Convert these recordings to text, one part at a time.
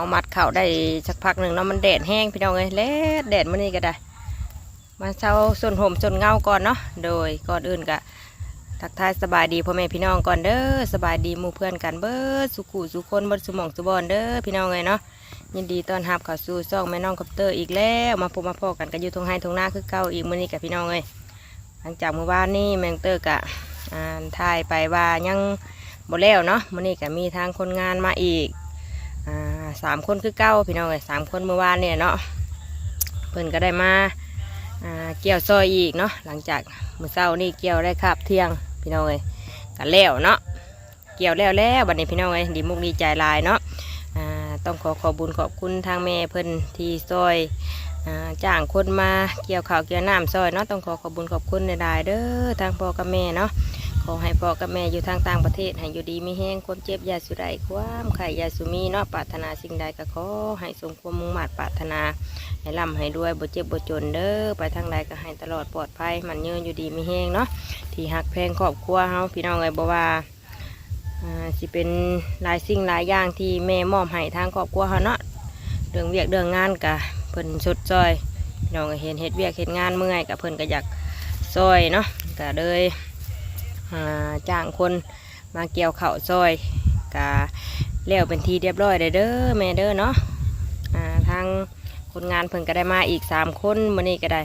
เอามัดเข่าได้สักพักหนึ่งเนาะมันแดดแห้งพี่น้องเลยแลดแดดมื้อนี้ก็ได้ มาเช้าส่วนห่มส่วนเงาก่อนเนาะโดยก่อนอื่นก็ทักทายสบายดีพ่อแม่พี่น้องก่อนเด้อสบายดีหมู่เพื่อนกันเบิดสุขุสุคนบิดสุมองสุบอนเด้อพี่น้องเลยเนาะยินดีต้อนรับเข้าสู่ซ่องแม่น้องคอปเตอร์อีกแล้วมาพบมาพอกันกันอยู่ทงไฮทงหน้าคือเก่าอีกมื้อนี้กับพี่น้องเลยหลังจากเมื่อวานนี้แมงเตอร์กะอ่านถ่ายไปว่ายังบ่แล้วเนาะมื้อนี้ก็มีทางคนงานมาอีก อ่าสามคนคือเก่าพี่น้องเลยสามคนเมื่อวานเนี่ยเนาะเพิ่นก็ได้มาอ่าเกี่ยวซอยอีกเนาะหลังจากมื้อเช้านี่เกี่ยวได้คาบเที่ยงพี่น้องเอ้ยกันแล้วเนาะเกี่ยวแล้วแล้วบัดนี้พี่น้องเอ้ยดีมุกดีใจลายเนาะอ่าต้องขอขอบุญขอบคุณทางแม่เพิ่นที่ซอยจ้างคนมาเกี่ยวข้าวเกี่ยวน้ำซอยเนาะต้องขอขอบุญขอบคุณในดายเด้อทางพ่อกับแม่เนาะ ขอให้พ่อกับแม่อยู่ทางต่างประเทศให้อยู่ดีไมีแห้งความเจ็บยาสุใดความไข่ยาสุมีเนาะปรารถนาสิ่งใดก็ขอให้สมความมุ่งมั่นปรารถนา ให้ร่ำให้ด้วยบ่เจ็บบ่จนเด้อไปทางใดก็ให้ตลอดปลอดภัยมันเยืนอยู่ดีไม่แห้งเนาะที่หักแพงครอบครัวเฮาพี่น้องเอ้ยบ่ว่าอ่าสิเป็นหลายสิ่งหลายอย่างที่แม่มอบให้ทางครอบครัวเฮาเนาะเรื่องเวียกเรื่องงานกะเพิ่นสุดซอยพี่น้องก็เห็นเฮ็ดเวียกเฮ็ดงานเมื่อยกะเพิ่นก็อยากซอยเนาะก็เลย จ้างคนมาเกี่ยวเข้าซอยกะแล้วเป็นทีเรียบร้อยเลยเด้อแม่เด้อเนาะทางคนงานเพิ่นก็ได้มาอีกสามคนมื้อนี้ก็ได้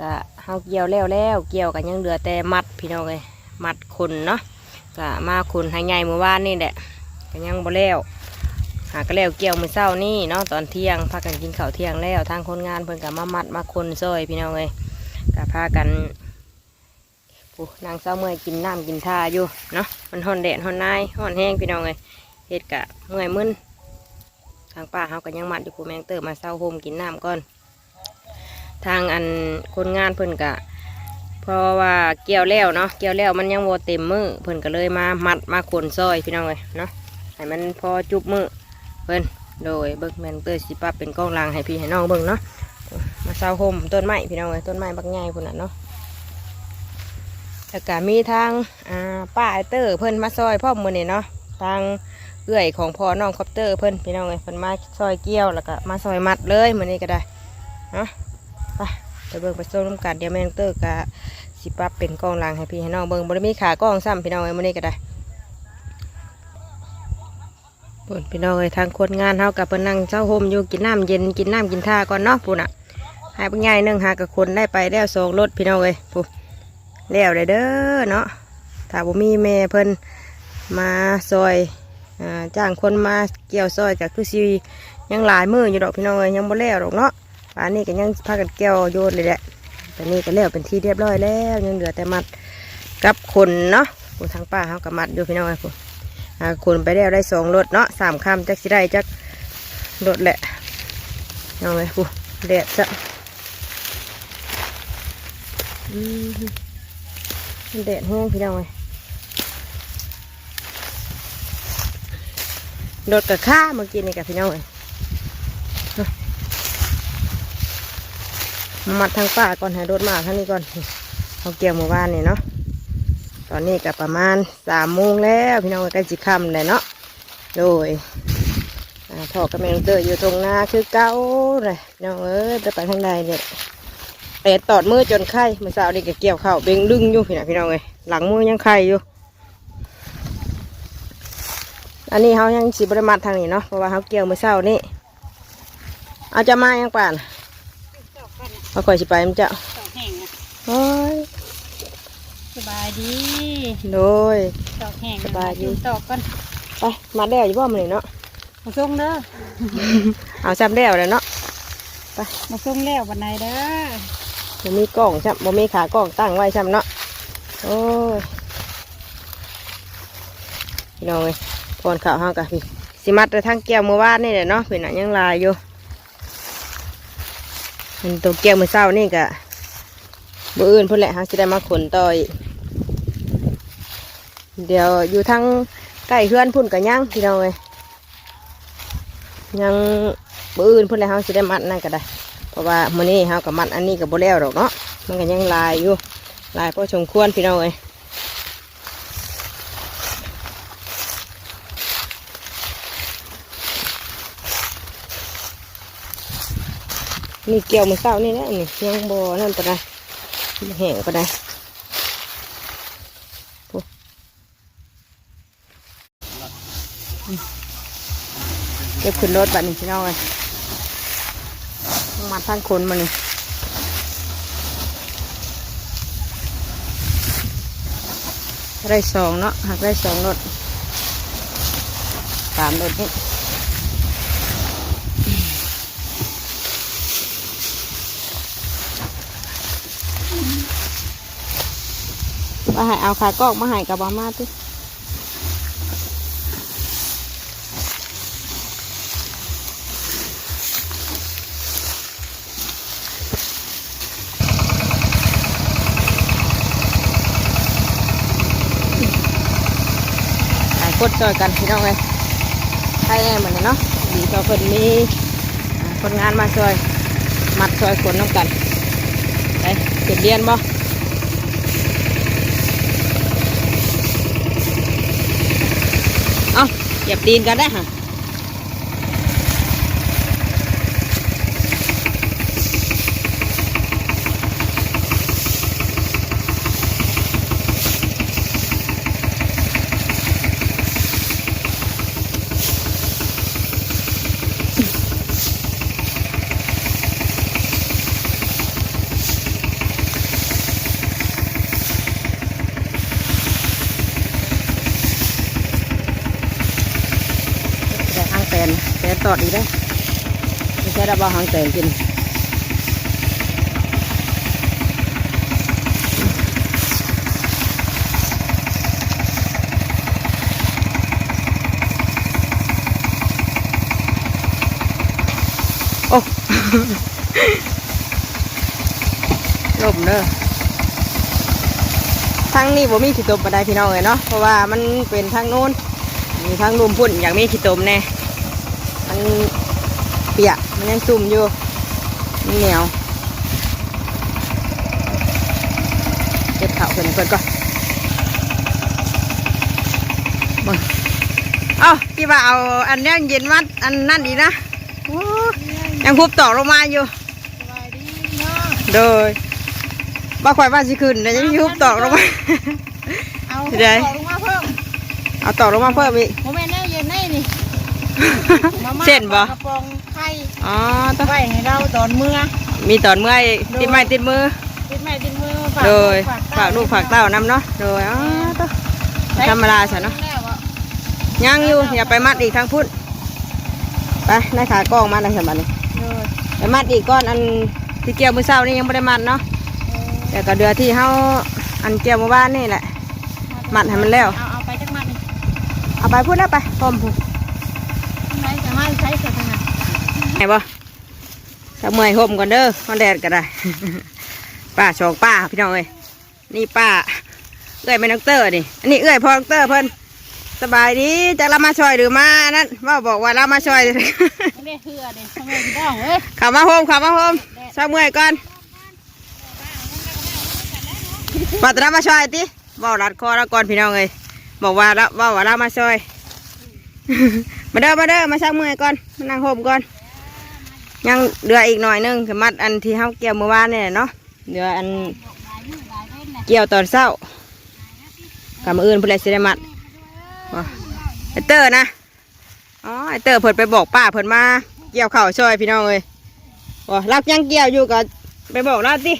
ก็เฮาเกี่ยวแล้วแล้วเกี่ยวกันยังเหลือแต่มัดพี่น้องเลยมัดคนเนาะก็มาคนให้ใหญ่เมื่อวานนี่แหละก็ยังบ่แล้วหากแล้วเกี่ยวมือเช้านี่เนาะตอนเที่ยงพากันกินข้าวเที่ยงแล้วทางคนงานเพิ่นก็มามัดมาคนซอยพี่น้องเลยก็พากัน นางเศร้าเมื่อยกินน้ำกินท่าอยู่เนาะมันฮ้อนแดดฮ้อนนายฮ้อนแห้งพี่น้องเลยเฮ็ดกะเมื่อยมึนทางป้าเขาก็ยังมัดอยู่ผู้แมงเตอร์มาเศร้าโฮมกินน้ำก่อน ทางอันคนงานเพิ่นกะ เพราะว่าเกี่ยวแล้วเนาะเกี่ยวแล้วมันยังโวเต็มมือเพิ่นก็เลยมามัดมาขนซอยพี่น้องเลยเนาะให้มันพอจุบมือเพิ่นโดยเบิกแมงเตอร์สิป้าเป็นกล้องรางให้พี่ให้น้องเบิ่งเนาะมาเศร้าโฮมต้นไม้พี่น้องเลยต้นไม้บักใหญ่พุ่นน่ะเนาะ แล้วก็มีทางอ่าป้าไอเตอร์เพิ่นมาซอยพ่อมมือนี่เนาะทางเอื้อยของพ่อน้องคอปเตอร์เพิ่นพี่น้องเลยเพิ่นมาซอยเกี้ยวแล้วก็มาซอยมัดเลยมือนี้ก็ได้เนาะไปไปเบิ่งไปส้มน้ำกันเดี๋ยวแม่งเตอร์ก็สิปับเป็นกล้องหลังให้พี่ให้น้องเบิ่งบ่ได้มีขากล้องซ้ำพี่น้องเอ้ยมือนี้ก็ได้เพิ่นพี่น้องเอ้ยทางคนงานเฮากับเพิ่นนั่งเช้าห่มอยู่กินน้ำเย็นกินน้ำกินท่าก่อนเนาะปุ่นอะหายปังใหญ่หนึ่งหากับคนได้ไปแล้วสองรถพี่น้องเอ้ยปุ๊ แล้วได้เด้อเนาะถ้าบ่มีแม่เพิ่นมาซอยอ่าจ้างคนมาเกี่ยวซอยก็คือสิยังหลายมืออยู่ดอกพี่น้องเอ้ยยังบ่แล้วดอกเนาะป่านนี้ก็ยังพากันเกี่ยวโยนเลยแหละแต่นี่ก็แล้วเป็นที่เรียบร้อยแล้วยังเหลือแต่มัดกับคนเนาะผู้ทางป้าเขากับมัดอยู่พี่น้องเอ้ยผู้อ่าคนไปแล้วได้สองรถเนาะสามคำจักสิได้จักรถแหละน้องเอ้ยผู้แดดจะอืม มันแดดห้องพี่น้องเอ้ยรถกับข้าเมื่อกี้นี่กับพี่น้องเลยมามัดทางป่าก่อนให้รถมาทางนี้ก่อนเอาเกี่ยวหมู่บ้านนี่เนาะตอนนี้ก็ประมาณสามโมงแล้วพี่น้องใกล้จิค่ำเลยเนาะโดยอ่าพ่อกับแม่เตออยู่ตรงหน้าคือเก้าเลยน้องเอ้ยจะไปทางใดเนี่ย แต่ตอดมือจนไข้เมื่อเช้านี่ก็เกี่ยวข้าวเบ่งดึงอยู่พี่น้องพี่น้องเลยหลังมือยังไข้อยู่ อันนี้เขายังสีบริมาทางนี้เนาะเพราะว่าเขาเกี่ยวมือเช้านี่เอาจะมายังป่านเอาก่อยสิไปมันจะตอกแห้งอะโอ้ยสบายดีโดยตอกแห้งสบายดีตอกก่อนไปมาแล้วอยู่บ่มันนี่เนาะมาส่งเด้อเอาซ้ำแล้วเลยเนาะมาส่งแล้ววันไหนเด้อ บ่มีกล้องซ้ำบ่มีขากล้องตั้งไว้ซ้ำเนาะโอ้ยพี่น้องเอ้ยพรข่าวห้างกับพี่สิมัดแต่ทางแก้วเมื่อวานนี่แหละเนาะเป็นอันยังลายอยู่เป็นตัวแก้วมือเศร้านี่กะบ่อื่นพิ่นแหละฮะสิได้มาขนต่ออีกเดี๋ยวอยู่ทางใกล้เฮือนพุ่นกับยังพี่น้องเอ้ยยังบ่อื่นพิ่นแหละฮาสิได้มัดนั่นก็ได้ เพราะว่ามื่อนี้เฮากับมัดอันนี้กับโบแล้วรอกเนาะมันก็ยังลายอยู่ลายเพราะชงควนพี่น้องเอ้ยนี่เกี่ยวมือเศร้านี่แหละนี่ยังโบนั่นปะได้แห้งก็ได้เก็บขึ้นรถแบบดนี้พี่น้องเลย มาทางคนมานี่ได้สองเนาะหักได้สองรถสามรถนี่มาให้เอาขากอกมาให้กับบามาติ หลายคนช่วยกันพี่น้องเลยใช้แน่เหมือนกันเนาะดีต่อคนมีคนงานมาช่วย มัดช่วยคนน้องกันไปเก็บเรียนบ่เอาเหยียบดินกันได้ฮะ นแตนตอดอีกได้ไม่ใช่ระบาหางแตนกินโอ้ลมเด้อทางนี้บ่มีขี้ตมปานใดพี่น้องเลยเนาะเพราะว่ามันเป็นทางโน้นมีทางรุมพุ่นอยากมีขี้ตมแน่ เปียกมันยังซุ่มอยู่มันเหนียวเก็บเข่าเพิ่นเพิ่นก่อนมึงเอ้าที่ว่าเอาอันเนี้ยเย็นมัดอันนั่นดีนะโอ้ยังพุบต่อลงมาอยู่สบายดีเนาะโดยบ่ข่อยว่าสิขึ้นแต่ยังยุบต่อลงมาเอาเดี๋ยวขอลงมาเพิ่มเอาต่อลงมาเพิ่มอีก มาม่าเส้นบ่กระป๋องไข่อ๋อต้องไว้ให้เราตอนเมื่อมีตอนเมื่อยติดไม้ติดมือ ติดแม่ติดมือฝากโดยฝากฝากลูกฝากเต้านำเนาะโดยอ๋อต้องธรรมดาใช่เนาะแล้วอะยังอยู่อย่าไปมัดอีกทางพุ่นไปในขากล้องมาในสมบัตินี่โดยไปมัดอีกก้อนอันที่เกี่ยวมือเศร้านี่ยังไม่ได้มัดเนาะแต่ก็เดือที่เฮาอันเกี่ยวมือบ้านนี่แหละ มัดให้มันแล้ว เอาเอาไปจักมัดนี่เอาไปพุ่นแล้วไปพร้อมพุ่นไหนจะ มาใช้เสร็จขนาดไหนบ่จะเมื่อยห่มก่อนเด้อมันแดดก็ได้ ป้าชองป้าพี่น้องเอ้ยนี่ป้าเอื้อยเป็นด็อกเตอร์นี่อันนี้เอื้อยพอด็อกเตอร์เพิ่นสบายดีจะเรามาช่วยหรือมานั่นว่าบอกว่าเรามาช่วยไม่ได้เหือเด็ทำไมพี่น้องเอ้ยขับมาโฮมขับมาโฮมเช้าเมื่อยก่อนปัตนามาช่วยติเว่ารัดคอแล้วก่อนพี่น้องเลยบอกว่าแล้วว่าว่าเรามาช่วย มาเด้อมาเด้อมาช้าเมื่อก่อนมานั่งโฮมก่อน ยังเหลืออีกหน่อยนึงคือมัดอันที่เฮาเกี่ยวเมื่อวานเนี่ยเนาะเหลืออันเกี่ยวตอนเช้ากับมืออื่นเพื่อสิได้มัดไอเตอร์นะอ๋อไอเตอร์เพิ่นไปบอกป้าเพิ่นมาเกี่ยวเข่าช่วยพี่น้องเลยโอ้รับยังเกี่ยวอยู่ก็ไปบอกเราสิ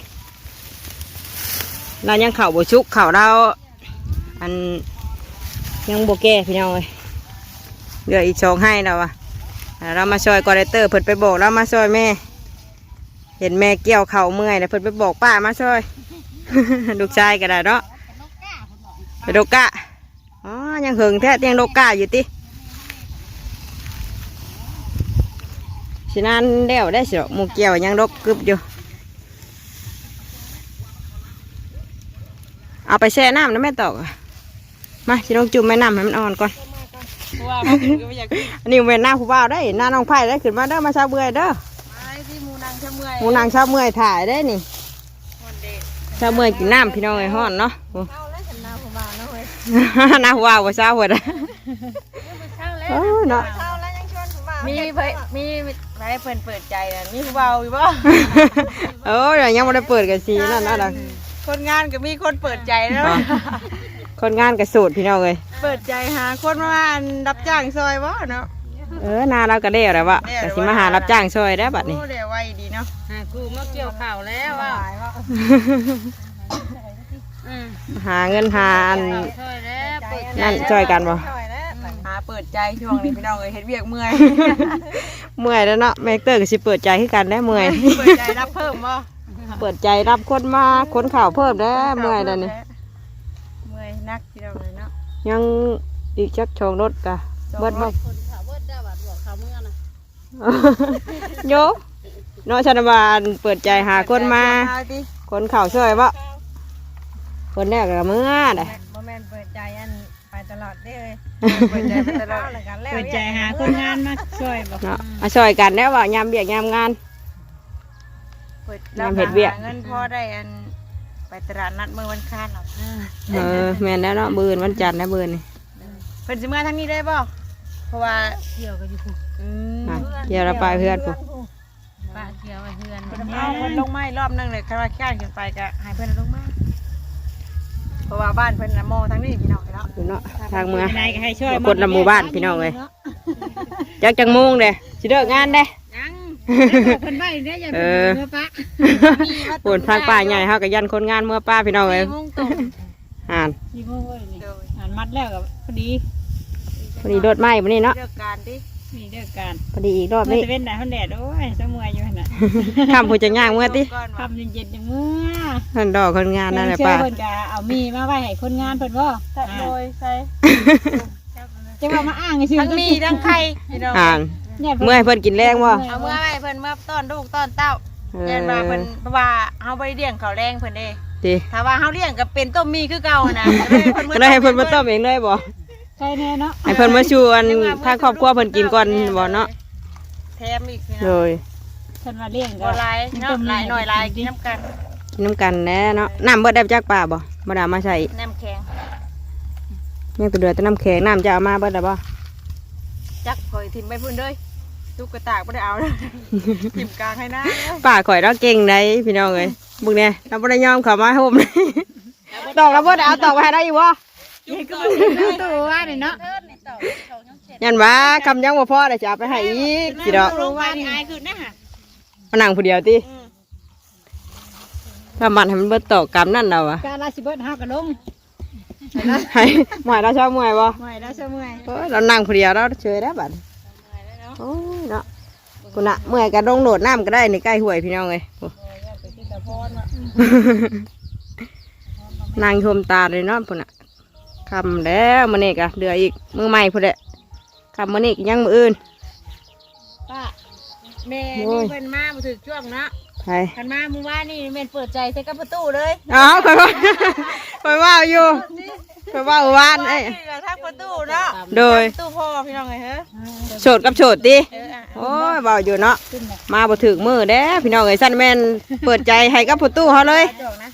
เรายังเข่าบวชุกเข่าเราอันยังโบแก่พี่น้องเลย เหลืออีกสองให้เราอะเรามาช่วยกอเรเตอร์เพิ่นไปบอกเรามาช่วยแม่ เห็นแม่เกี่ยวเข่าเมื่อยนะเพิ่นไปบอกป้ามาช่วยลูกชายก็ได้เนาะไปโดกะอ๋อยังหึงแท้ยังโดกะอยู่ติสินานเดียวได้สิหรอมูเกี่ยวยังดกกึบอยู่ เอาไปแช่น้ำนะแม่ตอกมาสิลองจุ่มแม่น้ำให้มันอ่อนก่อน ว่ามาถึงก็ไม่อยากกินอันนี้แม่น้ำผู้บ่าวได้หน้าน้องไผ่ได้ขึ้นมาเด้อมาชาวเบื่อยเด้อไอ้ที่หมูนางชะเมื่อยหมูนางชาวเมื่อยถ่ายได้นี่คนเด็กชาวเมื่อยกินน้ำพี่น้องไอ้ห้อนเนาะโอ้เข้าแล้วฉันนาผมว่าเนาะเว้ยหน้าผู้บ่าวว่าเช้าหัวเด้อเข้าแล้วโอ้ยเนาะเข้าแล้วยังชวนผมว่ามีเพิ่นมีอะไรเพิ่นเปิดใจน่ะมีผู้เบาอยู่บ่โอ้ยยังไม่ได้เปิดกันสีนั่นนะล่ะคนงานก็มีคนเปิดใจแล้วอ๋อ คนงานกับสูตรพี่น้องเลยเปิดใจหาคนมารับจ้างซอยบ่เนาะเออนาเราก็ได้แล้ววะแล้วแต่สิมาหารับจ้างช่วยได้วบัดนี้โอ้เดี๋ยวไวดีเนาะกูมาเกี่ยวข่าวแล้วว่าอืมหาเงินหาอันช่วยแล้วเปิดนั่นช่วยกันบ่ซอยแล้วหาเปิดใจช่วงนี้พี่น้องเอ้ยเฮ็ดเวียกเมื่อยเมื่อยแล้วเนาะแม่เตอร์ก็สิเปิดใจให้กันได้วเมื่อยเปิดใจรับเพิ่มบ่เปิดใจรับคนมาคนข่าวเพิ่มได้วเมื่อยแล้วนี่เมื่อย นักพี่น้องเลยเนาะยังอีกชักชองรถกะเบิดบ่คนข่าวเบิดได้บัดบอกข่าวเมื่อน่ะโยเนาะชนบาลเปิดใจหาคนมาเอดิคนข่าวช่วยบ่คนแรกก็เมื่อได้บ่แม่นเปิดใจอันไปตลอดเด้เลยเปิดใจไปตลอดแล้วกันแล้วเปิดใจหาคนงานมาช่วยบอกเนาะมาช่วยกันได้ว่ายามเบียกยามงานเปิดยามเฮ็ดเวียกเงินพอได้อัน ไปตลาดนัดเมื่อวันคานหรอเออแม่นแล้วเนาะบืนวันจันทร์นะบืนนี่เพิ่นสิมาทางนี้ได้บ่เพราะว่าเกี่ยวกันอยู่อืมอะเดี๋ยวเราไปเพื่อนปุ๊ป้าเกี่ยวไว้เฮือนเพิ่นเอาเพิ่นลงไม้รอบนึงเลยคันว่าข้านขึ้นไปก็ให้เพิ่นลงมาเพราะว่าบ้านเพิ่นน่ะมองทางนี้พี่น้องเนาะอยู่เนาะทางเมืองนายก็ให้ช่วยกดละหมู่บ้านพี่น้องเลยจักจังมุงเด้สิเลิกงานเด้ยัง เพิ่นไว้ได้อย่าเพิ่นเมื่อปะปวนทางป่าใหญ่เฮาก็ยันคนงานเมื่อป้าพี่น้องเลยมุ่งตรงอ่านยี่โมงเว้ยนี่โดยอ่านมัดแล้วก็พอดีพอดีรถไหม้วันนี้เนาะเลือกการดิมีเด้อการพอดีอีกรอบเมื่อนี้ตะเว้นได้เฮาแดดโอ้ยสมวยอยู่หั่นน่ะคำผู้จะย่างเมื่อติก่อนว่าคำเย็นๆจังเมื่อท่านดอกคนงานนั่นแหละป้าเพิ่นก็เอามีมาไว้ให้คนงานเพิ่นบ่ตัดโดยใส่จะว่ามาอ้างชื่อทั้งมีทั้งไข่พี่น้องอ่าน เนี่ยเมื่อให้เพิ่นกินแรงบ่เอาเมื่อไว้เพิ่นเมื่อต้อนลูกต้อนเต้าเอเรียนว่าอเพิ่นเพราะว่าเฮาบ่ได้เลี้ยงเขาวแรงเพิ่นเด้ติถ้าว่าเฮาเลี้ยงก็เป็นต้มมีคือเก่านะก็ได้ให้เพิ่นมาต้มเองเลยบ่ใช่แน่เนาะให้เพิ่นมาชวนทางครอบครัวเพิ่นกินก่อนบ่เนาะแถมอีกพี่โดน้องยเพิ่นว่าเลี้ยงบ่หลายเนาะหลายหน่อยหลายกินน้ำกันกินน้ำกันแน่เนาะน้ำเบิดได้จากป่าบ่บ่ได้เอามาใส่น้ำแข็งยังตัวเดือดแต่น้ำแข็งน้ำจะเอามาเบิดได้บ่จักข่อยทิ่มไปพุ่นเด้ย ตุ๊กตาบ่ได้เอาเด้อทิ่มกลางให้หน้าเด้อป่าข่อยเราเก่งได้พี่น้องเอ้ยบุกเนี่ยเราบ่ได้ยอมเข้ามาโฮมเลยตอกแล้วบ่ได้เอาตอกไปให้ได้อยู่บ่ตัวว่านี่เนาะยันว่าคำยังบ่พอเดี๋ยวจะเอาไปให้อีกสิดอกรู้ว่านี่อายขึ้นนะฮะมานั่งผู้เดียวติถ้ามันให้มันเบิดตอกกำนั่นเราอะการราชิเบิดเฮาก็ลงให้หมายเราชอบมวยบ่เมื่อยแล้วเชื่อเมื่อยเออเรานั่งผู้เดียวเราเฉยได้วบัด โอ้ยเนาะกูน่ะเมื่อยก็ลงโดดน้ำก็ได้นี่ใกล้ห้วยพี่น้องเอ้ยโอ้นางชมตาเลยเนาะพุ่นน่ะคำแล้วมันนี่กะเดืออีกมือใหม่พุ่นแหละคำมันนี่ก็ยังมืออื่นป้าแม่โอ้นี่ยเพิ่นมาบ่ถึกช่วงเนาะใช่คันมามื้อวานนี่แม่นเปิดใจใส่กับประตูเลยอ๋อคอยว่าคอยว่าอยู่ คอยว่าอยู่บ้านเอ้ยนี่ก็ทักประตูเนาะโดยประตูพ่อพี่น้องเอ้ยเฮ้อโฉดกับโฉดดิเอออะโอ้ยเบาอยู่เนาะมาบ่ถึงมือเด้พี่น้องเอ้ยสั้นแม่นเปิดใจให้กับผู้ตู้เขาเลยจอกนะ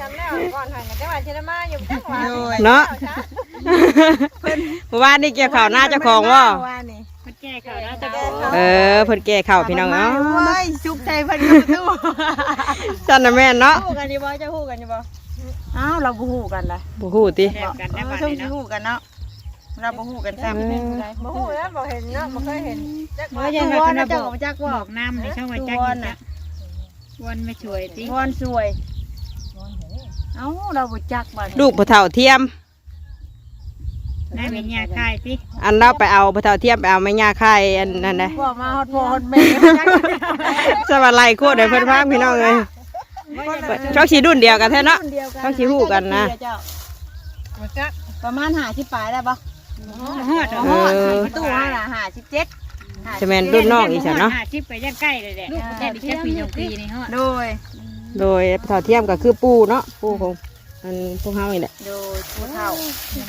จำได้ก่อนหันกันจังหวัดเชียงใหม่อยู่จังหวัดเนาะเมื่อวานนี่เกี่ยวข่าวหน้าเจ้าของว่าว่านี่มันแก้ข่าวนะจะเออเพิ่นแก่ข่าวพี่น้องเนาะเฮ้ยชุกใจเพิ่นกับประตูสั้นน่ะแม่นเนาะฮู้กันอยู่บ่จะฮู้กันอยู่บ่ อ้าวเราบ่ฮู้กันล่ะบ่ฮู้ติแก้กันเอได้อบ้านช่วงนี่สิเนาะ ฮู้กันเนาะเราบ่ฮู้กันซ้ำบ่ฮู้แล้วบ่เห็นเนาะบ่เคยเห็นจักเมื่ว่าอยัจังงไงว่าคนนะบเจ้าอก็กบ่จักว่าบอกน้ำในช่องว่าจักวอีนกน่ะอะวันไม่ช่วยติ วอนสวย เอ้าเราบ่จักบ่ลูกผู้เฒ่าเทียมนั่นเป็นยาคายติอันเราไปเอาผู้เฒ่าเทียมไปเอาไม้ยาไข่อันนั้นนะบ่มาฮอดพ่อฮอดแม่จักสวัสดีโคตรเลยเพิ่นพังพี่น้องเลย ช่องสีรุ่นเดียวกันแท้เนาะเดียวกันต้องสิฮู้กันนะบ่จักประมาณ50ปลายได้บ่ฮอดฮฮออดดประตูเฮาน่ะ57จะแม่นรุ่นน้องอีฉันเนาะหาชิปไปย่างใกล้เลยแหละแค่ดิจักปีสองปีนี่ฮอดโดยโดยผู้เฒ่าเทียมก็คือปู่เนาะปู่ของ อันพวกเฮานี่แหละโดยผู้เฒ่าแม่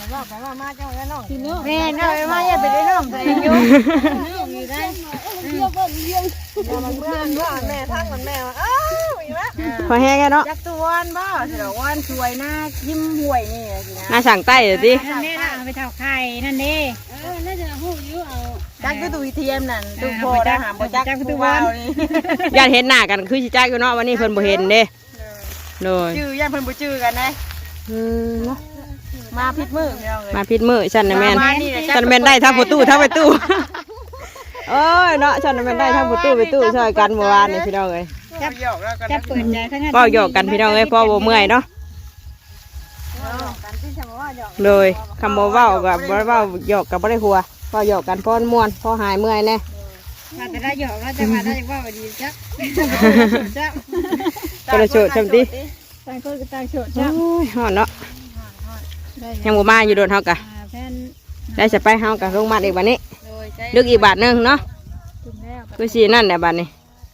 แม่เนาะมาอย่าไปได้น้องตัวเองอยู่อยู่ได้มันเมื่อนว่าแม่ทักมันแม่ว่าอ้าวอีวะพอแห้งแล้วเนาะจักตัววันบ่สิดอกวันสวยหน้ายิ้มห่วยนี่สินะหน้าสั่งใต้เลยสินั่นเด้ล่ะเอาไปเท่าไข่นั่นเด้ไจักคือตู้เทียมนั่นตู้พอได้หาบ่จักตู้ว้าวนี่ญาติเห็นหน้ากันคือสิจ้าอยู่เนาะวันนี้เพิ่นบ่เห็นเด้ โดยชื่อย่านเพิ่นบ่ชื่อกันนะอืมเนาะมาผิดมือพี่น้องเอ้ยมาผิดมื้อฉันน่ะแม่น มานี่แหละฉันน่ะแม่นได้ทั้งประตูทั้งประตูโอ้ยเนาะฉันน่ะแม่นได้ทั้งประตูประตูช่วยกันเมื่อวานนี่พี่น้องเอ้ยจับหยอกแล้วกันจะเปิดใจทั้งนั้นเว้าหยอกกันพี่น้องเอ้ยพอบ่เมื่อยเนาะกันที่จะมาว่าหยอกโดยคำบ่เว้ากับบ่เว้าหยอกกับบ่ได้หัวเว้าหยอกกันพอม่วนพอหายเมื่อยแน่ ถ้าจะได้หยอกแล้วจะมาได้ว่าดีจักจักก็เลยโฉดจำติต่างคนก็ต่างโฉดโอ้จักยฮ้อนเนาะได้ยังบ่มาอยู่โดนเฮากะแฟนได้จะไปเฮากะลงมาอีกบัดนี้โดยใจลึกอีกบาทหนึงเนาะจุ่มแล้วคือสินั่นแหละบัดนี้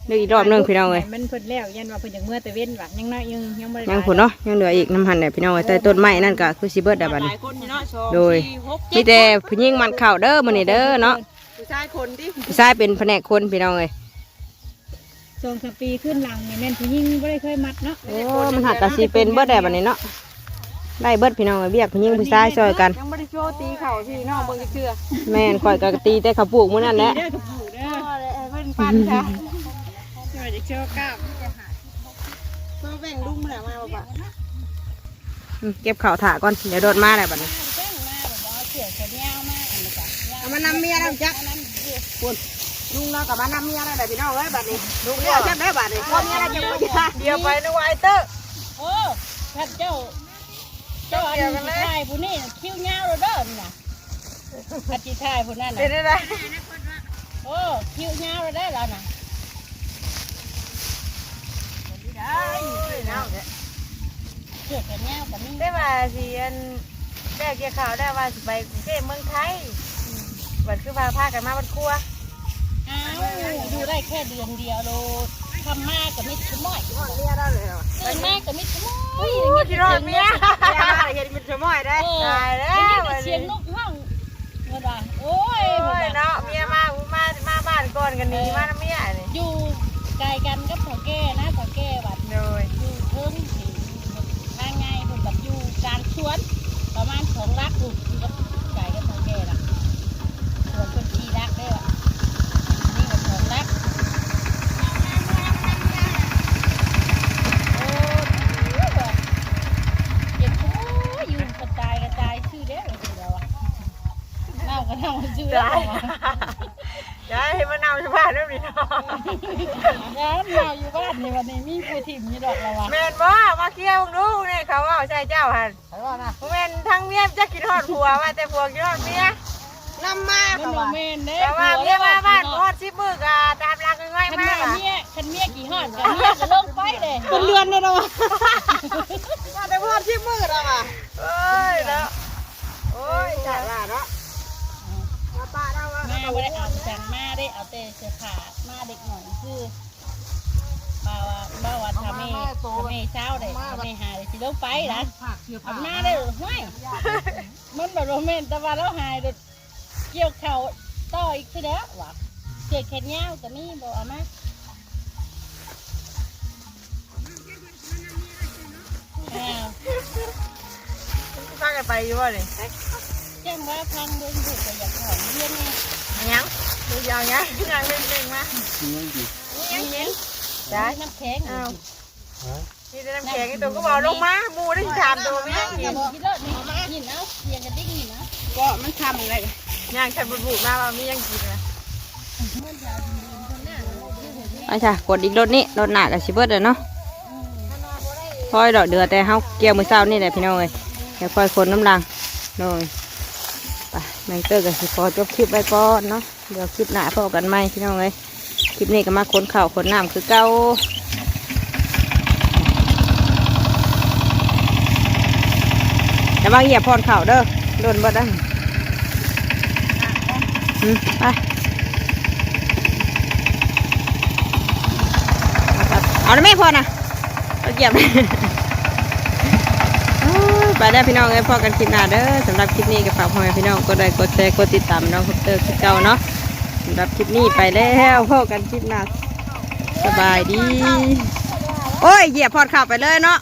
ลึกอีกรอบหนึงพี่น้องเอ้ยมันเพิ่นแล้วยันว่าเพิ่นอย่างเมื่อแต่เว้นวัดยังน้อยยังยังบ่ได้ยังพุ่นเนาะยังเหลืออีกน้ำหันเนี่ยพี่น้องเอ้ยใต้ต้นไม้นั่นก็คือสิเบิดได้บัดหนี้ลายคนอยู่เนาะสองโดยสี่หกมีแต่ผู้หญิงมันเข้าเด้อมื้อนี้เด้อเนาะผู้ ชายคนที่ผู้ชายเป็นแผนกคนพี่น้องเอ้ยสองสามปีขึ้นหลังนี่แม่นผู้หญิงบ่ได้เคยมัดเนาะโอ้มันหักกะสิเป็นเบิดได้บัดนี้เนาะได้เบิดพี่น้องเอ้ยเบียกผู้หญิงผู้ชายช่วยกันยังไม่ได้โชว์ตีเข่าที่น้องเบิ่งจะเชื่อแม่นข่อยก็ตีแต่เขาวปลูกมื้อนั้นแหละเด้อกับผู้เด้อเพิ่นฟันค่ะจะมาจะโชว์กล้ามเพิ่นแบ่งลุงมาแล้วมาบ่ปะอืมเก็บข้าวถาก่อนเดี๋ยวโดดมาแล้วบัดนี้แจ้งมาบอกว่าเสียแขนยาวมากอันนี้จ้ะเอามานำเมียแล้วจัก คุณลุงเรากับมานำเมียแล้วได้พี่น้องเอ้ยบัดนี้ลุงเนี่ยจักได้บัดนี้พ่อเมียเราจะบ่ยาเดียวไปนึกว่าไอ้เต้อโอ้ท่านเจ้า เจ้าอันนี้ชายผู้นี้คิ้วยาวเราเด้อนี่น่ะอาจิชายผู้นั้นเป็นน่ะได้โอ้คิ้วยาวเราได้แล้วน่ะเสื้อแขนยาวกับนี่ได้มาสิอันได้เกี่ยวข่าวได้ว่าสิไปกรุงเทพเมืองไทยบัดคือพาพากันมาบัดครัว อ้าวอยู่ได้แค่เดือนเดียวโลทำมากกับมิดชั่วโมงฮอดเมียได้เลยเหรอเกินมากกับมิดชั่วโมงโอ้ยคิดฮอดเมียเห็นมันจะม้อยได้ตายแล้ได้วเสียงลูกห้องเมื่อวานโอ้ยโอ้ยเนาะเมียมามามาบ้านก่อนกันนี้มาน้ำเมียนี่อยู่ไกลกันกับพ่อแก่นะพ่อแก่บัดโดยอยู่เพิ่งทางไงผมแบบอยู่กลารสวนประมาณสองลักอยู่กับไก่กับพ่อแก่ละสวนเป็นสี่ลักได้ละนี่ก็สองลักโอ้ยว่ะเจ็บโอ้ยยืนกระจายกระจายชื่อเด้อเลยทีเดียวอะเล่าก็เล่าชื่อเด้อ ได้ วะ ได้ให้มานำชาวบ้านด้วยนี่เนาะน้ำเราอยู่บ้านในวันนี้มีผู้ถิ่มมีดอกละวะแม่นบ่มาเกี่ยวดูนี่เขาว่าใช่เจ้าหันแม่นทั้งเมียจะกินทอดผัวว่าแต่ผัวกินทอดเมียนำมามันเขาโนว่าเมนเด้แต่ว่าเมียมาบ้านทอดชิบมือกะตามรักง่ายคันมาเมีกยอะเมียคันเมียกี่หอดกันเมียก็ลงไปเลยเป็นเดือนเลยเนาะ เอามาได้หรือไม่มันแบบโรแมนแต่ว่าเราหายเกี่ยวเข่าต่ออีกคือแล้วว่ะเจ็ดแขนยาวแต่นี่บอกเอามาอ้าวฟังกันไปอยู่บ่นี่แจ้งว่าพังเดินถูกกับอยากของเยี่ยนไงยังดูยาวยังยังเล่นเล่นมายังเย็นได้น้ำแข็งอ้าว นี่แต่น้ำแข็งไอ้ตัวก็บอกลงมามูได้ถามตัวไม่ยังกินกินเลิศนี่หินเอาเพียงกันดิ้งหินนะก็มันทำอะไรย่างฉันบุบุมาว่าไมียังกินนะไปจ้ะกดอีกรถนี้รถหนักกับชิเบิร์ดเลยเนาะพอยดอกเดือแต่เฮาเกี่ยวมือเศร้านี่แหละพี่น้องเอ้ยเดี๋ยวคอยคนน้ำลังโดยไปแมงเตอร์กับสิพอจบคลิปไว้ก่อนเนาะเดี๋ยวคลิปหน้าพบกันใหม่พี่น้องเอ้ยคลิปนี้ก็มาคนเข่าคนน้ำคือเก้า อย่ามาเหยียบพรเข่าวเด้อโดนเบิดได้ออืมไปเอาได้ไหมพ่อนะเอาเก็บโอ้ยไปได้อพี่น้องเอ้ยพ่อกันคลิปหน้าเด้อสำหรับคลิปนี้ก็ฝากพ่อแม่พี่น้องกดไลค์กดแชร์กดติดตามน้องคอปเตอร์คลิปเก่าเนาะสำหรับคลิปนี้ไปแล้วพ่อกันคลิปหน้าสบายดี โอ้ยเหยียบพอดข่าวไปเลยเนาะ